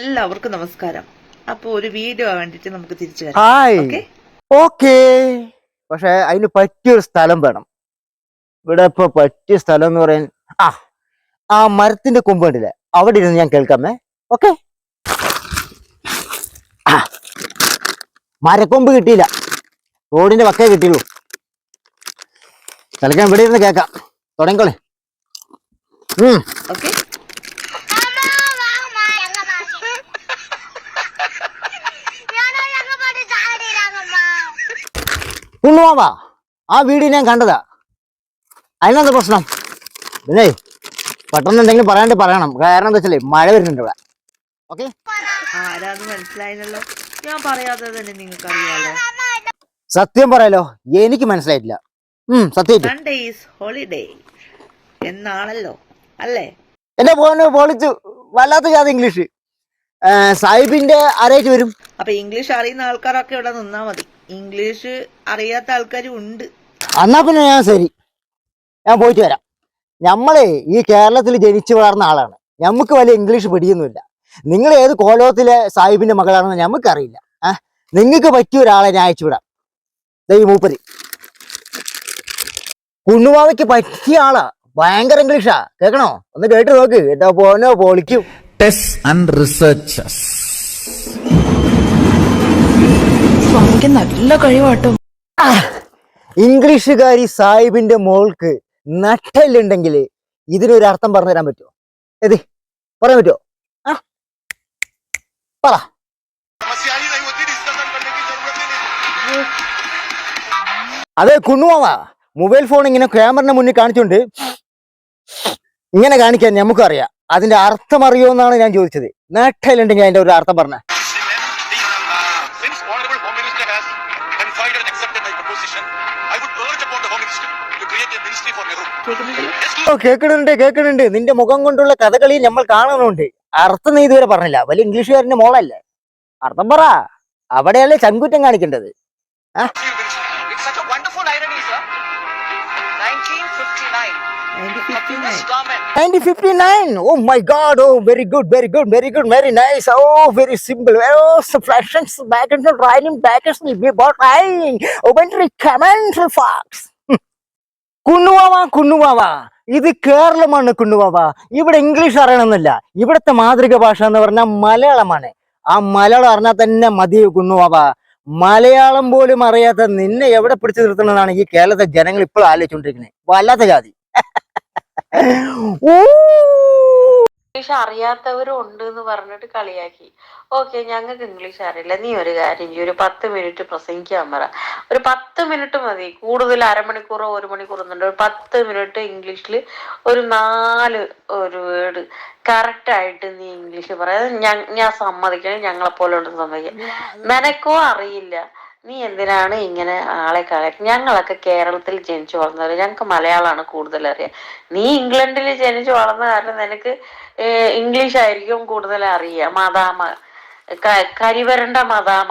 എല്ലാവർക്കും നമസ്കാരം. അപ്പൊ ഒരു വീഡിയോ വേണ്ടിട്ട് നമുക്ക് തിരിച്ചു വരാം. ഓക്കെ? പക്ഷെ അതിന് പറ്റിയൊരു സ്ഥലം വേണം. ഇവിടെ ഇപ്പൊ പറ്റിയ സ്ഥലം എന്ന് പറയാൻ ആ ആ മരത്തിന്റെ കൊമ്പ് കണ്ടില്ലേ? അവിടെ ഇരുന്ന് ഞാൻ കേൾക്കാമേ. ഓക്കെ? മരക്കൊമ്പ് കിട്ടിയില്ല. റോഡിന്റെ വക്കേ കിട്ടിയുള്ളൂ. തലക്കാൻ ഇവിടെ ഇരുന്ന് കേൾക്കാം. തുടങ്ങിക്കോളെ. ഓക്കെ? ഉണ്ണുവാ ആ വീട് ഞാൻ കണ്ടതാ. അതിനെന്താ പ്രശ്നം? പിന്നെ പെട്ടെന്ന് എന്തെങ്കിലും പറയാണ്ട് പറയണം. കാരണം എന്താ വെച്ചാലേ മഴ വരുന്നുണ്ട് ഇവിടെ. ഓക്കെ ആരാന്ന് മനസ്സിലായില്ലല്ലോ. ഞാൻ പറയാതെ തന്നെ നിങ്ങൾക്ക് അറിയാലോ സത്യം പറയാലോ എനിക്ക് മനസ്സിലായിട്ടില്ല. ഉം സത്യം സൺഡേ ഈസ് ഹോളിഡേ എന്നാണല്ലോ. അല്ലേ? എന്റെ പോന് പൊളിച്ചു. വല്ലാത്ത ജാതി ഇംഗ്ലീഷ്. സാഹിബിന്റെ ആരായിട്ട് വരും? അപ്പൊ ഇംഗ്ലീഷ് അറിയുന്ന ആൾക്കാരൊക്കെ ഇവിടെ നിന്നാ മതി. ഇംഗ്ലീഷ് അറിയാത്ത ആൾക്കാരും ഉണ്ട്. എന്നാ പിന്നെ ഞാൻ ശരി. ഞാൻ പോയിട്ട് വരാം. നമ്മളെ ഈ കേരളത്തിൽ ജനിച്ചു വളർന്ന ആളാണ്. നമുക്ക് വലിയ ഇംഗ്ലീഷ് പിടിയൊന്നുമില്ല. നിങ്ങൾ ഏത് കോലോത്തിലെ സാഹിബിന്റെ മകളാണെന്ന് നമുക്കറിയില്ല ആ നിങ്ങൾക്ക് പറ്റിയ ഒരാളെ ഞാൻ അയച്ചു വിടാം. ദേ ഈ മൂപ്പര്. കുണ്ണുവാവയ്ക്ക് പറ്റിയ ആളാ. ഭയങ്കര ഇംഗ്ലീഷാ. കേക്കണോ? ഒന്ന് കേട്ട് നോക്ക്. എന്താ പോനോ പൊളിക്കും. Test and researchers. എനിക്ക് നല്ല കഴിവാട്ടോ. ഇംഗ്ലീഷുകാരി സാഹിബിന്റെ മോൾക്ക് നട്ടല്ലുണ്ടെങ്കിൽ ഇതിനൊരു അർത്ഥം പറഞ്ഞു തരാൻ പറ്റുമോ? എതി പറയാൻ പറ്റുമോ? പറ. അതെ കുണ്ണുമാവ മൊബൈൽ ഫോൺ ഇങ്ങനെ ക്യാമറിന്റെ മുന്നിൽ കാണിച്ചുകൊണ്ട് ഇങ്ങനെ കാണിക്കാൻ നമുക്കറിയാം. അതിന്റെ അർത്ഥം അറിയോ എന്നാണ് ഞാൻ ചോദിച്ചത്. നട്ടല്ലുണ്ടെങ്കിൽ അതിന്റെ ഒരു അർത്ഥം പറഞ്ഞ. കേൾക്കുന്നുണ്ട് കേക്കണുണ്ട് നിന്റെ മുഖം കൊണ്ടുള്ള കഥകളി നമ്മൾ കാണുന്നുണ്ട്. അർത്ഥം നീ ഇതുവരെ പറഞ്ഞില്ല. വലിയ ഇംഗ്ലീഷുകാരന്റെ മോളല്ലേ? അർത്ഥം പറ. അവിടെയല്ലേ ചങ്കുറ്റം കാണിക്കേണ്ടത്? Steel Ministry. It's such a wonderful irony, sir. 1959. Nineteen The fifty previous nine government 1959 oh my god oh very good very good very good very nice oh very simple oh subtractions back and writing back and be about writing obentry commental facts കുണ്ണുവാവാ കുണ്ണുവാവാ ഇത് കേരളമാണ് കുണ്ണുവാവാ ഇവിടെ English അറിയണമെന്നില്ല ഇവിടുത്തെ മാതൃക ഭാഷ എന്ന് പറഞ്ഞാൽ മലയാളമാണ് ആ മലയാളം അറിഞ്ഞാൽ തന്നെ മതി കുണ്ണുവാവാ മലയാളം പോലും അറിയാത്ത നിന്നെ എവിടെ പിടിച്ചു നിർത്തണമെന്നാണ് ഈ കേരളത്തെ ജനങ്ങൾ ഇപ്പോൾ ആലോചിച്ചുകൊണ്ടിരിക്കുന്നത് വല്ലാത്ത ജാതി ഇംഗ്ലീഷ് അറിയാത്തവരും ഉണ്ട് എന്ന് പറഞ്ഞിട്ട് കളിയാക്കി. ഓക്കെ ഞങ്ങൾക്ക് ഇംഗ്ലീഷ് അറിയില്ല. നീ ഒരു കാര്യം ചെയ്യ്. ഒരു പത്ത് മിനിറ്റ് പ്രസംഗിക്കാൻ പറ. ഒരു പത്ത് മിനിറ്റ് മതി. കൂടുതൽ അരമണിക്കൂറോ ഒരു മണിക്കൂറോ ഒന്നുണ്ട് ഒരു പത്ത് മിനിറ്റ് ഇംഗ്ലീഷിൽ ഒരു നാല് ഒരു വേർഡ് കറക്റ്റായിട്ട് നീ ഇംഗ്ലീഷ് പറയാം. ഞാൻ സമ്മതിക്കണം. ഞങ്ങളെ പോലെ ഉണ്ട് സമ്മതിക്കാം നിനക്കോ അറിയില്ല. നീ എന്തിനാണ് ഇങ്ങനെ ആളെ കളയാ ഞങ്ങളൊക്കെ കേരളത്തിൽ ജനിച്ചു വളർന്നവർ ഞങ്ങൾക്ക് മലയാളമാണ് കൂടുതൽ അറിയാം. നീ ഇംഗ്ലണ്ടിൽ ജനിച്ചു വളർന്ന കാരണം നിനക്ക് ഇംഗ്ലീഷ് ആയിരിക്കും കൂടുതൽ അറിയാം. മദാമ കരിവരണ്ട മദാമ.